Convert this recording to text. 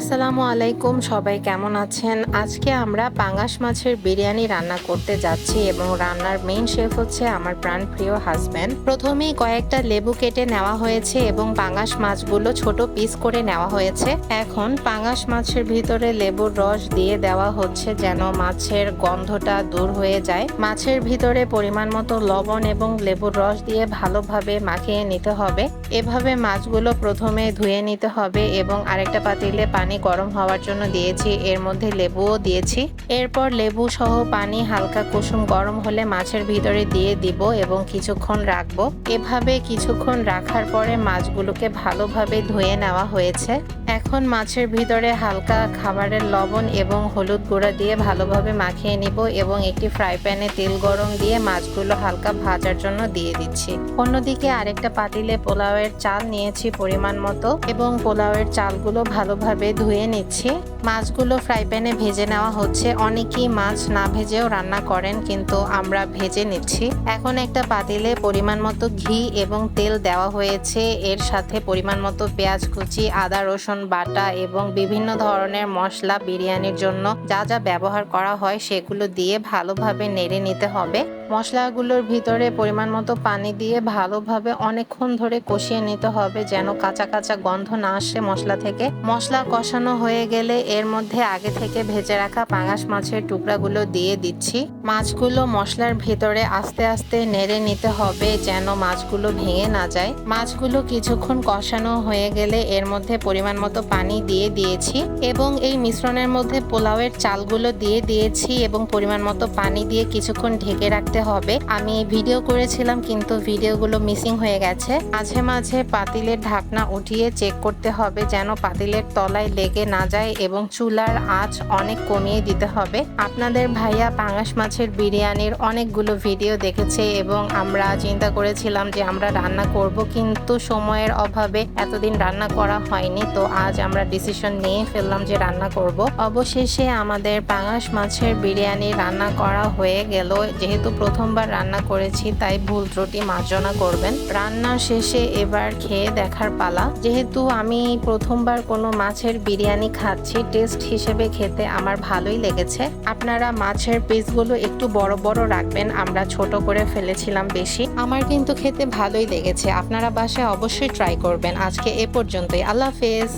আসসালামু আলাইকুম, সবাই কেমন আছেন? আজকে আমরা পাঙ্গাস মাছের বিরিয়ানি রান্না করতে যাচ্ছি এবং রান্নার মেইন শেফ হচ্ছে আমার প্রাণ প্রিয় হাজব্যান্ড প্রথমেই কয়েকটা লেবু কেটে নেওয়া হয়েছে এবং পাঙ্গাস মাছগুলো ছোট পিস করে নেওয়া হয়েছে। এখন পাঙ্গাস মাছের ভিতরে লেবুর রস দিয়ে দেওয়া হচ্ছে যেন মাছের গন্ধটা দূর হয়ে যায়। মাছের ভিতরে পরিমাণ মতো লবণ এবং লেবুর রস দিয়ে ভালোভাবে মাখিয়ে নিতে হবে। এভাবে মাছগুলো প্রথমে ধুয়ে নিতে হবে এবং আরেকটা পাতিলে পানি গরম হওয়ার জন্য দিয়েছি। এর মধ্যে লেবুও দিয়েছি। এরপর লেবু সহ পানি হালকা কুসুম গরম হলে মাছের ভিতরে দিয়ে দিব এবং কিছুক্ষণ রাখব। এভাবে কিছুক্ষণ রাখার পরে মাছগুলোকে ভালোভাবে ধুয়ে নেওয়া হয়েছে। এখন মাছের ভিতরে হালকা খাবারের লবণ এবং হলুদ গুঁড়া দিয়ে ভালোভাবে মাখিয়ে নিব এবং একটি ফ্রাই প্যানে তেল গরম দিয়ে মাছগুলো হালকা ভাজার জন্য দিয়ে দিচ্ছি। অন্যদিকে আরেকটা পাতিলে পোলাওয়ের চাল নিয়েছি পরিমাণ মতো এবং পোলাওয়ের চালগুলো ভালোভাবে ধুয়ে নিচ্ছি। মাছগুলো ফ্রাই প্যানে ভেজে নেওয়া হচ্ছে। অনেকেই মাছ না ভেজেও রান্না করেন, কিন্তু আমরা ভেজে নিচ্ছি। এখন একটা পাতিলে পরিমাণ মতো ঘি এবং তেল দেওয়া হয়েছে। এর সাথে পরিমাণ মতো পেঁয়াজ কুচি, আদা, রসুন বাটা এবং বিভিন্ন ধরনের মশলা, বিরিয়ানির জন্য যা যা ব্যবহার করা হয় সেগুলো দিয়ে ভালোভাবে নেড়ে নিতে হবে। মশলাগুলোর ভিতরে পরিমাণ মতো পানি দিয়ে ভালোভাবে অনেকক্ষণ ধরে কষিয়ে নিতে হবে যেন কাঁচা কাঁচা গন্ধ না আসে মশলা থেকে। মশলা কষানো হয়ে গেলে এর মধ্যে আগে থেকে ভেজে রাখা পাঙাশ মাছের টুকরাগুলো দিয়ে দিচ্ছি। মাছগুলো মশলার ভিতরে আস্তে আস্তে নেড়ে নিতে হবে যেন মাছগুলো ভেঙে না যায়। মাছগুলো কিছুক্ষণ কষানো হয়ে গেলে এর মধ্যে পরিমাণ মতো পানি দিয়ে দিয়েছি এবং এই মিশ্রণের মধ্যে পোলাওয়ের চালগুলো দিয়ে দিয়েছি এবং পরিমাণ মতো পানি দিয়ে কিছুক্ষণ ঢেকে রাখতে হবে। আমি ভিডিও করেছিলাম, কিন্তু ভিডিওগুলো মিসিং হয়ে গেছে। মাঝে মাঝে পাতিলের ঢাকনা উঠিয়ে চেক করতে হবে যেন পাতিলের তলায় লেগে না যায় এবং চুলার আঁচ অনেক কমিয়ে দিতে হবে। আপনাদের ভাইয়া পাঙাশ মাছের বিরিয়ানির অনেকগুলো ভিডিও দেখেছে এবং আমরা চিন্তা করেছিলাম যে আমরা রান্না করব, কিন্তু সময়ের অভাবে এতদিন রান্না করা হয়নি। তো আজ আমরা ডিসিশন নিয়ে ফেললাম যে রান্না করব। অবশেষে আমাদের পাঙাশ মাছের বিরিয়ানি রান্না করা হয়ে গেল। যেহেতু প্রথমবার রান্না করেছি, তাই ভুল ত্রুটি মার্জনা করবেন। রান্না শেষে এবার খেয়ে দেখার পালা। যেহেতু আমি প্রথমবার কোনো মাছের বিরিয়ানি খাচ্ছি টেস্ট হিসেবে খেতে আমার ভালোই লেগেছে। আপনারা মাছের পিসগুলো একটু বড় বড় রাখবেন, আমরা ছোট করে ফেলেছিলাম বেশি। আমার কিন্তু খেতে ভালোই লেগেছে, আপনারা বাসায় অবশ্যই ট্রাই করবেন। আজকে এ পর্যন্তই, আল্লাহ হাফেজ।